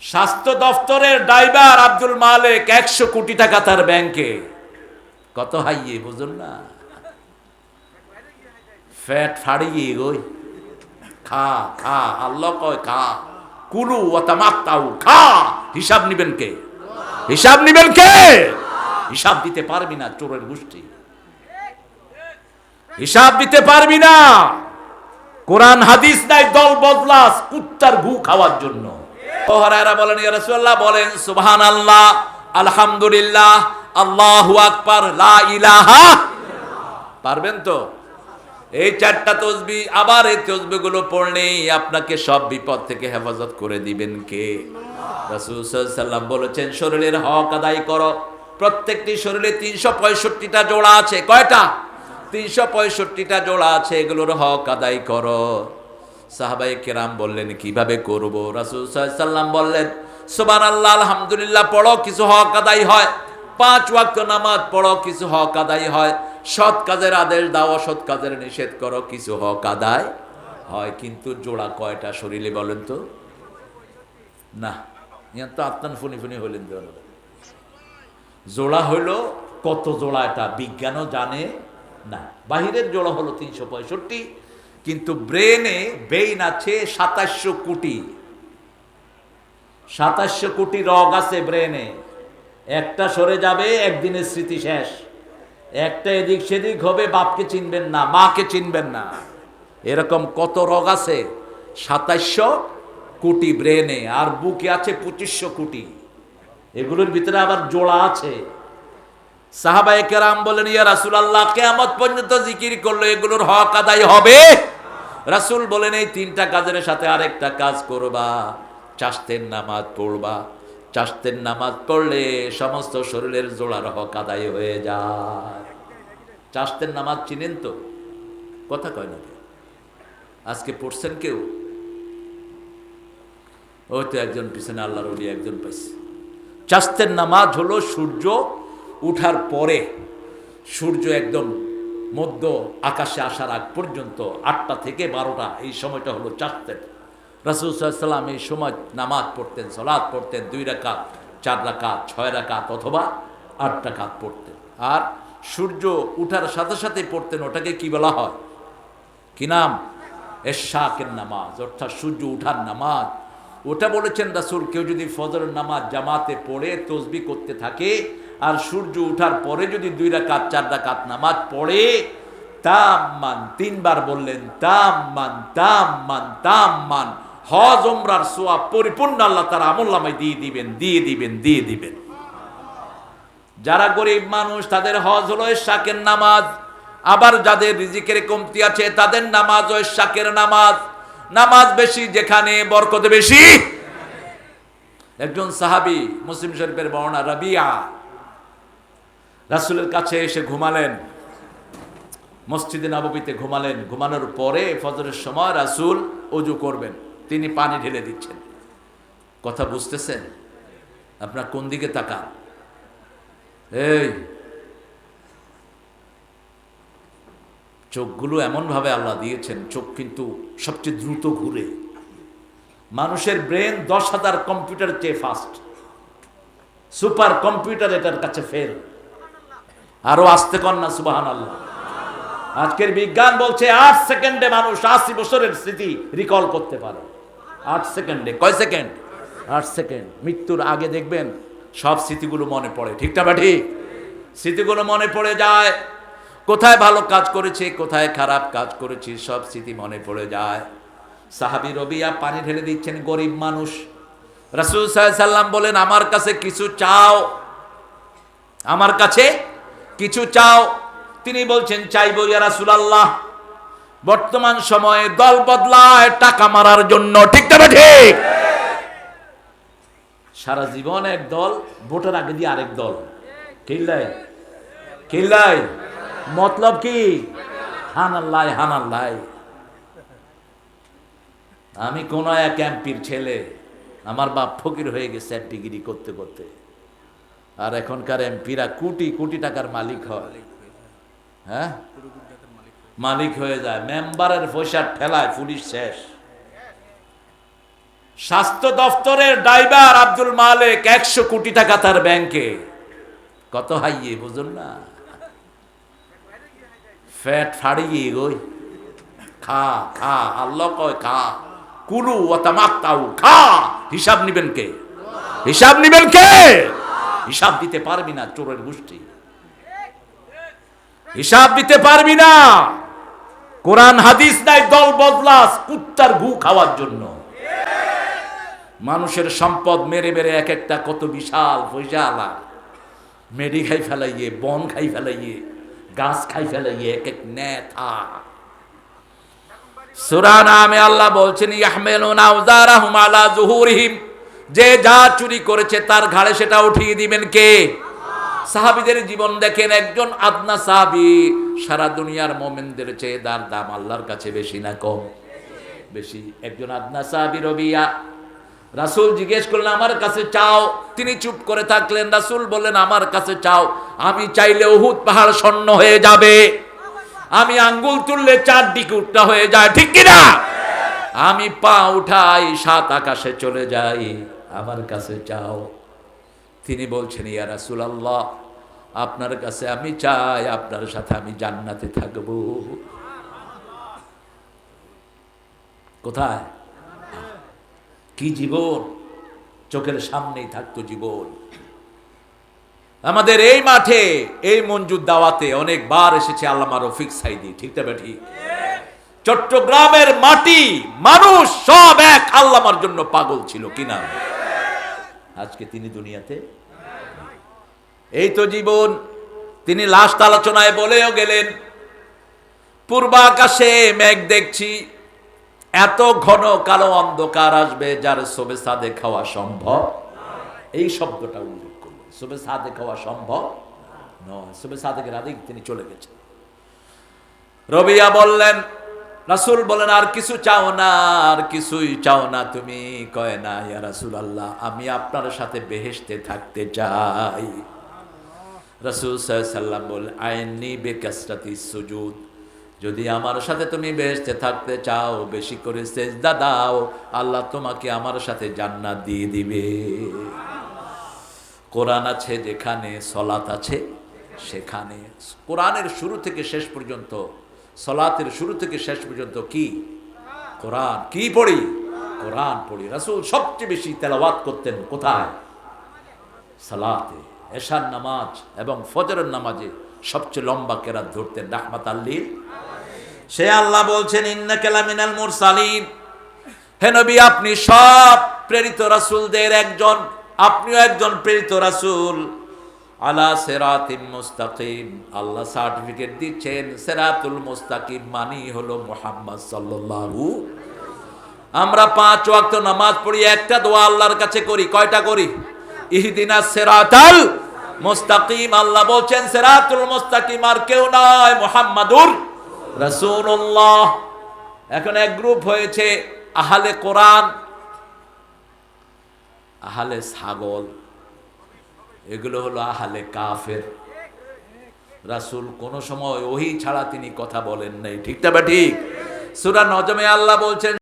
স্বাস্থ্য দফতরের ড্রাইভার আব্দুল মালিক একশো কোটি টাকা তার ব্যাংকে। কত হাইয়ে, বুঝুন না। ফ্যাট ফাড়িয়ে গই। খা খা, আল্লাহ কয়, খা। কুলু ওয়াতামাত্তাউ খা। হিসাব নিবেন কে? হিসাব নিবেন কে? হিসাব দিতে পারবি না চোরের গোষ্ঠী। হিসাব দিতে পারবি না। কোরআন, হাদিস নাই, দল বদলাস, কুত্তার ঘু খাওয়ার জন্য। বলেন, ইয়া রাসূলুল্লাহ, বলেন, সুবহানাল্লাহ, আলহামদুলিল্লাহ, আল্লাহু আকবার, লা ইলাহা পারবেন তো? এই চারটা তসবি, আবার এই তসবি গুলো পড়লেই আপনাকে সব বিপদ থেকে হেফাজত করে দিবেন কে? রাসূল বলেছেন, শরীরের হক আদায় করো। প্রত্যেকটি শরীরে তিনশো পঁয়ষট্টিটা জোড়া আছে। কয়টা? তিনশো পঁয়ষট্টিটা জোড়া আছে, এগুলোর হক আদায় করো। সাহাবাই কেরাম বললেন, কীভাবে করব? রাসূল সাল্লাম বললেন সুবান আল্লাহ আলহামদুলিল্লাহ, পড়ো, কিছু হক আদায় হয়। পাঁচ ওয়াক্ত নামাজ পড়ো, কিছু হক আদায় হয়। সৎ কাজের আদেশ দাও, অসৎ কাজের নিষেধ করো, কিছু হক আদায় হয়। কিন্তু জোড়া কয়টা শরীরে বলেন তো? না ইয়ার তো আত্মান ফুনি ফুনি হইলেন তো জোড়া হইল কত জোড়া এটা? বিজ্ঞানও জানে না। বাহিরের জোড়া হলো তিনশো পঁয়ষট্টি কিন্তু ব্রেনে বেইন আছে সাতাশশো কোটি। সাতাশশো কোটি রগ আছে ব্রেনে। একটা সরে যাবে, একদিনের স্মৃতি শেষ। একটা এদিক সেদিক হবে, বাপকে চিনবেন না, মাকে চিনবেন না। এরকম কত রগ আছে? সাতাইশশো কোটি ব্রেনে, আর বুকে আছে পঁচিশশো কোটি। এগুলোর ভিতরে আবার জোড়া আছে। সাহাবায়ে কেরাম বলেন, ইয়া রাসুল আল্লাহ কেয়ামত পর্যন্ত জিকির করল এগুলোর হক আদায় হবে? রাসূল বলেন, এই তিনটা কাজের সাথে আরেকটা কাজ করবা। চাষতের নামাজ পড়বা। চাষতের নামাজ পড়লে সমস্ত শরীরের জোড়ার হক আদায় হয়ে যায়। চাষতের নামাজ চিনেন তো? কথা কয় না আজকে পড়ছেন কেউ? ওই তো একজন পিছনে আল্লাহর একজন পাইছে। চাস্তের নামাজ হলো সূর্য উঠার পরে সূর্য একদম মধ্য আকাশে আসার আগ পর্যন্ত আটটা থেকে বারোটা, এই সময়টা হলো চাস্তের রাসুল সাল্লাম এই সময় নামাজ পড়তেন সলাদ পড়তেন, দুই রাকাত, চার রাকাত, ছয় রাকাত অথবা আট রাকাত পড়তেন। আর সূর্য উঠার সাথে সাথে পড়তেন, ওটাকে কি বলা হয়? কি নাম? এশাকের নামাজ, অর্থাৎ সূর্য উঠার নামাজ। ওটা বলেছেন রাসুল, কেউ যদি ফজর নামাজ জামাতে পড়ে, তসবি করতে থাকে আর সূর্য উঠার পরে যদি দুই রাকাত, চার রাকাত নামাজ পড়ে, তাম মান, তিনবার বললেন, তাম মান তাম মান তাম মান। হজ ওমরার সোয়াব পরিপূর্ণ আল্লাহ তারা আমল্লামায় দিয়ে দিবেন দিয়ে দিবেন দিয়ে দিবেন। যারা গরিব মানুষ, তাদের হজ হলো শাকের নামাজ। আবার যাদের রিজিকের কমতি আছে, তাদের নামাজ ও শাকের নামাজ। নামাজ বেশি, যেখানে বরকত বেশি। একজন সাহাবি, মুসলিম শরীফের বর্ণা রাবিয়া। রাসুলের কাছে এসে ঘুমালেন। মসজিদে নববীতে ঘুমালেন। ঘুমানোর পরে ফজরের সময় রাসুল অজু করবেন। তিনি পানি ঢেলে দিচ্ছেন। কথা বুঝতেছেন? আপনার কোন দিকে তাকান? এই, চোখগুলো এমনভাবে আল্লাহ দিয়েছেন, চোখ কিন্তু সবচেয়ে দ্রুত ঘুরে। মানুষের ব্রেন দশ হাজার কম্পিউটার চেয়ে ফাস্ট সুপার কম্পিউটার এটার কাছে ফেল আরও আসতে কর না সুবাহান আল্লাহ আজকের বিজ্ঞান বলছে আট সেকেন্ডে মানুষ আশি বছরের স্মৃতি রিকল করতে পারে। আট সেকেন্ডে, কয় সেকেন্ড? আট সেকেন্ড। মৃত্যুর আগে দেখবেন সব স্মৃতিগুলো মনে পড়ে। ঠিকটা বা ঠিক স্মৃতিগুলো মনে পড়ে যায়। কোথায় ভালো কাজ করেছি, কোথায় খারাপ কাজ করেছি, সব স্মৃতি মনে পড়ে যায়। সাহাবি রবিয়া পানি ঢেলে দিচ্ছেন, গরিব মানুষ। রাসুল সাল্লাম বলেন, আমার কাছে কিছু চাও, আমার কাছে কিছু চাও? তিনি বলছেন, চাইব ইয়া রাসূলুল্লাহ, বর্তমান সময়ে দল বদলায়, টাকা মারার জন্য। ঠিক তবে ঠিক সারা জীবন এক দল, ভোটের আগে দিয়ে আরেক দল। কিল্লাই কিল্লাই মতলব কি? হানাল্লাই হানাল্লাই আমি কোন এক এমপির ছেলে, আমার বাপ ফকির হয়ে গেছে এমপিগিরি করতে করতে। আর এখনকার এমপিরা কোটি কোটি টাকার মালিক হয়। হ্যাঁ? মালিক হয়ে যায়। মেম্বারের পয়সার ঠেলায়, পুলিশ শেষ। স্বাস্থ্য দফতরের ড্রাইভার আব্দুল মালেক একশো কোটি টাকা তার ব্যাংকে। কত হাইয়ে, বুঝুন না। ফ্যাট ফাড়িয়ে গই। খা খা, আল্লাহ কয় খা। কুলু ওয়াতামাক্তাউ খা। হিসাব নিবেন কে? হিসাব নিবেন কে? হিসাব দিতে পারবি না চোরের গোষ্ঠী। হিসাব দিতে পারবি না। কোরআন, হাদিস নাই, দল বদলাস, কুত্তার গু খাওয়ার জন্য। মানুষের সম্পদ মেরে মেরে এক একটা কত বিশাল ফৈজালা মেডি খাই ফেলাইয়ে, বন খাই ফেলাইয়ে, গাছ খাই ফেলাইয়ে, এক এক নেতা সূরা নামে আল্লাহ বলছেন আলা যে যা চুরি করেছে তার ঘাড়ে সেটা উঠিয়ে দিবেন কে? সাহাবিদের জীবন দেখেন একজন আদনা সাহাবি সারা দুনিয়ার মোমেনদের চেয়ে তার দাম আল্লাহর কাছে বেশি না কম? বেশি। একজন আদনা সাহাবি রবিয়া, রাসূল জিজ্ঞেস করলেন, আমার কাছে চাও? তিনি চুপ করে থাকলেন। রাসূল বললেন, আমার কাছে চাও। আমি চাইলে উহুদ পাহাড় স্বর্ণ হয়ে যাবে। আমি আঙ্গুল তুললে চার দিকে উঠটা হয়ে যায়। ঠিক কিনা? আমি পা উঠাই, সাত আকাশে চলে যাই। আমার কাছে চাও। তিনি বলছেন, ইয়া রাসূলুল্লাহ, আপনার কাছে আমি চাই, আপনার সাথে আমি জান্নাতে থাকব। কোথায়? কি জীবন? চোখের সামনেই থাকতো জীবন। আমাদের এই মাঠে, এই মঞ্জুর দাওয়াতে অনেকবার এসেছে আল্লামা রফিক সাইদি, ঠিক তবে ঠিক চট্টগ্রামের মাটি, মানুষ সব এক, আল্লামার জন্য পাগল ছিল কিনা আজকে তিনি দুনিয়াতে এই তো জীবন, তিনি লাস্ট আলোচনায় বলেও গেলেন, পূর্বাকাশে মেঘ দেখছি, এত ঘন কালো অন্ধকার আসবে যার সবে সাদে খাওয়া সম্ভব এই শব্দটা উল্লেখ করলেন সবে সাদে খাওয়া সম্ভব নয় সবে সাদেকের আদিক তিনি চলে গেছেন। রবিয়া বললেন রাসূল বলেন, আর কিছু চাও না, আর কিছুই চাও না তুমি। কয়, না, ইয়া রাসূল আল্লাহ আমি আপনার সাথে বেহেশতে থাকতে চাই। রাসূল সাল্লাম বলেন, আইনি বেকাসরাতি সুজুদ, যদি আমার সাথে তুমি বেহেশতে থাকতে চাও, বেশি করে সেজদা দাও, আল্লাহ তোমাকে আমার সাথে জান্নাত দিয়ে দিবে। কোরআন আছে যেখানে সলাত আছে সেখানে, কোরআনের শুরু থেকে শেষ পর্যন্ত সলাতের শুরু থেকে শেষ পর্যন্ত কি? কোরআন। কি পড়ি? কোরআন পড়ি। রাসূল সবচেয়ে বেশি তেলাওয়াত করতেন কোথায়? সালাতে। এশার নামাজ এবং ফজরের নামাজে সবচেয়ে লম্বা কেরাত ধরতেন রাহমাত আল্লির সে আল্লাহ বলছেন ইন্না কালামিনাল মুরসালিন। হে নবী, আপনি সব প্রেরিত রাসূলদের একজন। আপনিও একজন প্রেরিত রাসূল। আলা সেরাতিম মুস্তাকিম। আল্লাহ সার্টিফিকেট দিচ্ছেন, সেরাতুল মুস্তাকিম মানি হলো মোহাম্মদ সাল্লাল্লাহু আমরা পাঁচ ওয়াক্ত নামাজ পড়ি, একটা দোয়া আল্লাহর কাছে করি, কয়টা করি? ইহদিনা সেরাতাল মুস্তাকিম, আল্লাহ বলছেন, সেরাতুল মুস্তাকিম আর কেউ নয়, মুহাম্মাদুর রাসূলুল্লাহ। এখন এক গ্রুপ হয়েছে, আহালে কোরআন, আহালে ছাগল। এগুলো হলো আহালে কাফের। রাসুল কোন সময় ওহি ছাড়া তিনি কথা বলেন নাই। ঠিক বা ঠিক? সুরা নজমে আল্লাহ বলছেন